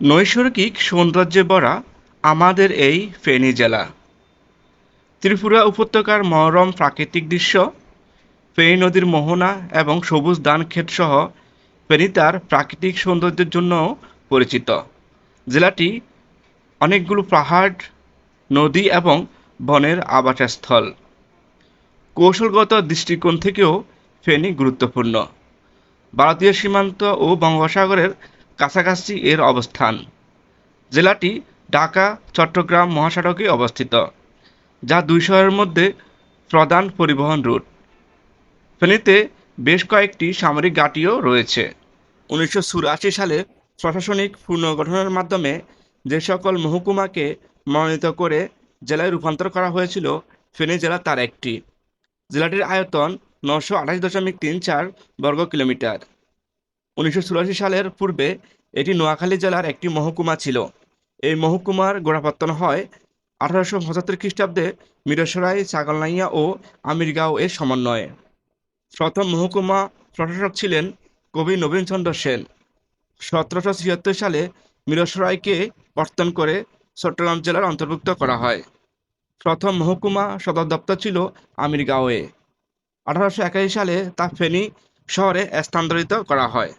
নৈসর্গিক সৌন্দর্যে ভরা আমাদের এই ফেনী জেলা। ত্রিপুরা উপত্যকার মনোরম প্রাকৃতিক দৃশ্য, ফেনী নদীর মোহনা এবং সবুজ ধান ক্ষেতসহ ফেনী তার প্রাকৃতিক সৌন্দর্যের জন্য পরিচিত। জেলাটি অনেকগুলো পাহাড়, নদী এবং বনের আবাসস্থল। কৌশলগত দৃষ্টিকোণ থেকেও ফেনী গুরুত্বপূর্ণ। ভারতীয় সীমান্ত ও বঙ্গোপসাগরের কাছাকাছি এর অবস্থান। জেলাটি ঢাকা, চট্টগ্রাম মহাসড়কে অবস্থিত, যা দুই শহরের মধ্যে প্রধান পরিবহন রুট। ফেনীতে বেশ কয়েকটি সামরিক ঘাঁটিও রয়েছে। উনিশশো চুরাশি সালে প্রশাসনিক পুনর্গঠনের মাধ্যমে যে সকল মহকুমাকে মনোনীত করে জেলায় রূপান্তর করা হয়েছিল, ফেনী জেলা তার একটি। জেলাটির আয়তন নশো আঠাশ দশমিক তিন চার বর্গ কিলোমিটার। উনিশশো চুরাশি সালের পূর্বে এটি নোয়াখালী জেলার একটি মহকুমা ছিল। এই মহকুমার গোড়াপত্তন হয় আঠারোশো পঁচাত্তর খ্রিস্টাব্দে মিরসরাই, ছাগলনাইয়া ও আমিরগাঁও এর সমন্বয়ে। প্রথম মহকুমা প্রশাসক ছিলেন কবি নবীনচন্দ্র সেন। সতেরোশো ছিয়াত্তর সালে মিরসরাইকে কর্তন করে চট্টগ্রাম জেলার অন্তর্ভুক্ত করা হয়। প্রথম মহকুমা সদর দপ্তর ছিল আমিরগাঁওয়ে। আঠারোশো একাশি সালে তা ফেনী শহরে স্থানান্তরিত করা হয়।